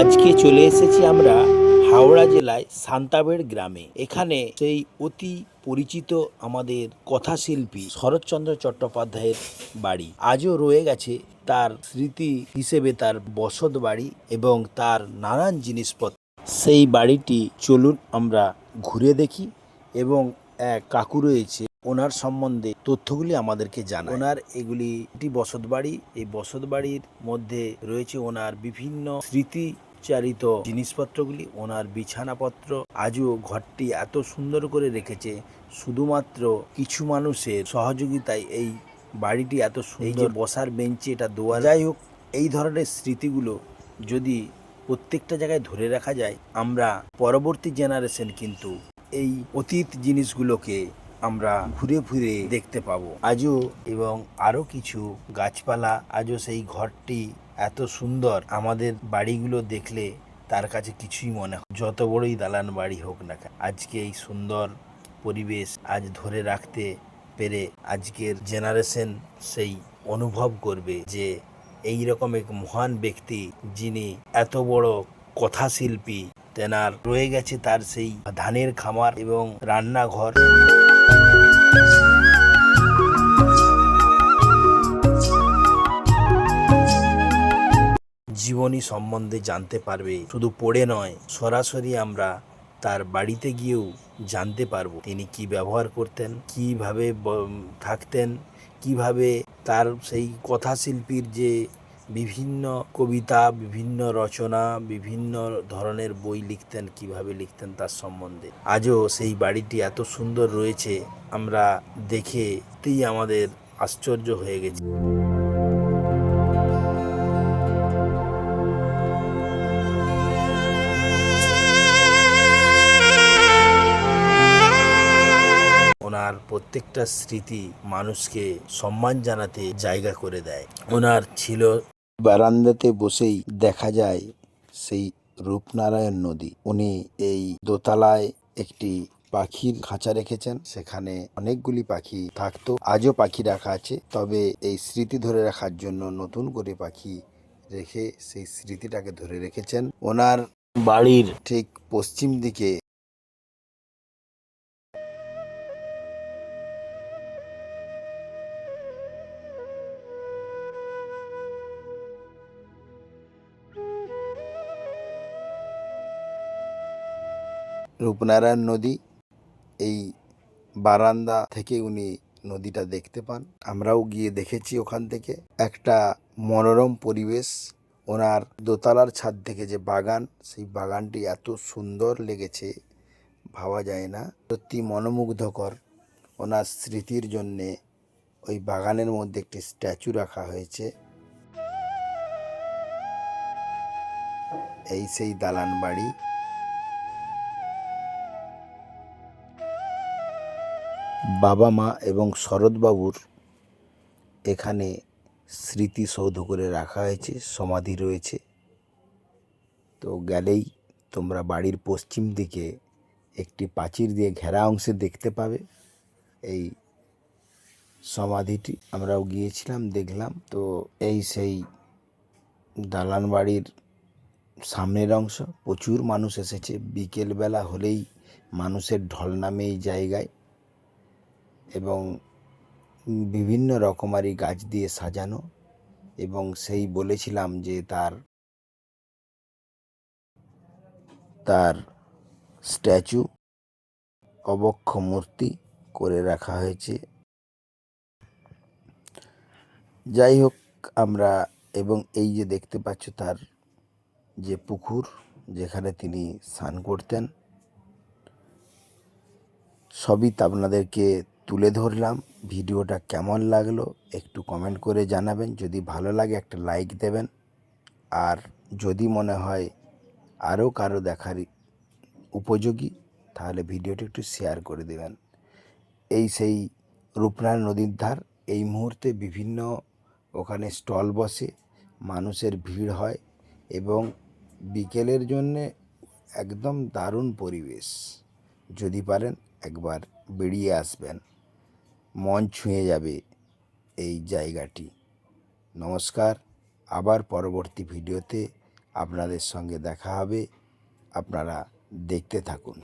আজকে চলে এসেছি আমরা হাওড়া জেলায় সান্তাবেড় গ্রামে। এখানে সেই অতি পরিচিত আমাদের কথাশিল্পী শরৎচন্দ্র চট্টোপাধ্যায়ের বাড়ি। আজও রয়ে গেছে তার স্মৃতি হিসেবে তার বসত বাড়ি এবং তার নানান জিনিসপত্র। সেই বাড়িটি চলুন আমরা ঘুরে দেখি এবং এক কাকু রয়েছে। ওনার সম্বন্ধে তথ্যগুলি আমাদেরকে জানা ওনার এগুলি একটি বসত বাড়ি। এই বসত বাড়ির মধ্যে রয়েছে ওনার বিভিন্ন স্মৃতি চারিত জিনিসপত্রগুলি। ওনার বিছানাপত্র আজও ঘরটি এত সুন্দর করে রেখেছে, শুধুমাত্র কিছু মানুষের সহযোগিতায় এই বাড়িটি এত সুন্দর। বসার বেঞ্চি এটা দোয়া যাই হোক, এই ধরনের স্মৃতিগুলো যদি প্রত্যেকটা জায়গায় ধরে রাখা যায়, আমরা পরবর্তী জেনারেশন কিন্তু এই অতীত জিনিসগুলোকে আমরা ঘুরে ঘুরে দেখতে পাবো। আজও এবং আরও কিছু গাছপালা, আজও সেই ঘরটি এত সুন্দর, আমাদের বাড়িগুলো দেখলে তার কাছে কিছুই মনে হয় যত বড়ই দালান বাড়ি হোক না কেন, আজকে এই সুন্দর পরিবেশ আজ ধরে রাখতে পেরে আজকের জেনারেশন সেই অনুভব করবে যে এই রকম এক মহান ব্যক্তি যিনি এত বড় কথাশিল্পী, তেনার রয়ে গেছে তার সেই ধানের খামার এবং রান্নাঘর। জীবনী সম্বন্ধে জানতে পারবে, শুধু পড়ে নয়, সরাসরি আমরা তার বাড়িতে গিয়েও জানতে পারব তিনি কি ব্যবহার করতেন, কীভাবে থাকতেন, কীভাবে তার সেই কথাশিল্পীর যে বিভিন্ন কবিতা, বিভিন্ন রচনা, বিভিন্ন ধরনের বই লিখতেন, কীভাবে লিখতেন তার সম্বন্ধে। আজও সেই বাড়িটি এত সুন্দর রয়েছে, আমরা দেখেতেই আমাদের আশ্চর্য হয়ে গেছি। ওনার প্রত্যেকটা স্মৃতি মানুষকে সম্মান জানাতে জায়গা করে দেয়। ওনার ছিল বারান্দাতে বসেই দেখা যায় সেই রূপনারায়ণ নদী। উনি এই দোতলায় একটি পাখির খাঁচা রেখেছেন। সেখানে অনেকগুলি পাখি থাকতো। আজও পাখি রাখা আছে। তবে এই স্মৃতি ধরে রাখার জন্য নতুন করে পাখি রেখে সেই স্মৃতিটাকে ধরে রেখেছেন। ওনার বাড়ির ঠিক পশ্চিম দিকে রূপনারায়ণ নদী, এই বারান্দা থেকে উনি নদীটা দেখতে পান। আমরাও গিয়ে দেখেছি ওখান থেকে। একটা মনোরম পরিবেশ। ওনার দোতলার ছাদ থেকে যে বাগান, সেই বাগানটি এত সুন্দর লেগেছে, ভাবা যায় না। সত্যি মনোমুগ্ধকর। ওনার স্মৃতির জন্যে ওই বাগানের মধ্যে একটি স্ট্যাচু রাখা হয়েছে। এই সেই দালান বাড়ি। বাবা মা এবং শরৎবাবুর এখানে স্মৃতিসৌধ করে রাখা হয়েছে, সমাধি রয়েছে। তো গেলেই তোমরা বাড়ির পশ্চিম দিকে একটি প্রাচীর দিয়ে ঘেরা অংশে দেখতে পাবে। এই সমাধিটি আমরাও গিয়েছিলাম, দেখলাম। তো এই সেই দালান বাড়ির সামনের অংশ, প্রচুর মানুষ এসেছে। বিকেলবেলা হলেই মানুষের ঢল নামে এই জায়গায়। এবং বিভিন্ন রকমারি গাছ দিয়ে সাজানো এবং সেই বলেছিলাম যে তার তার স্ট্যাচু অবক্ষ মূর্তি করে রাখা হয়েছে। যাই হোক, আমরা এবং এই যে দেখতে পাচ্ছ তার যে পুকুর যেখানে তিনি স্নান করতেন, সবই আপনাদেরকে তুলে ধরলাম। ভিডিওটা কেমন লাগল একটু কমেন্ট করে জানাবেন। যদি ভালো লাগে একটা লাইক দেবেন। আর যদি মনে হয় আরও কারও দেখার উপযোগী, তাহলে ভিডিওটা একটু শেয়ার করে দেবেন। এই সেই রূপনারায়ণ নদীর ধার, এই মুহূর্তে বিভিন্ন ওখানে স্টল বসে, মানুষের ভিড় হয় এবং বিকেলের জন্যে একদম দারুণ পরিবেশ। যদি পারেন একবার বেরিয়ে আসবেন। মন ছুঁয়ে যাবে এই জায়গাটি। নমস্কার, আবার পরবর্তী ভিডিওতে আপনাদের সঙ্গে দেখা হবে। আপনারা দেখতে থাকুন।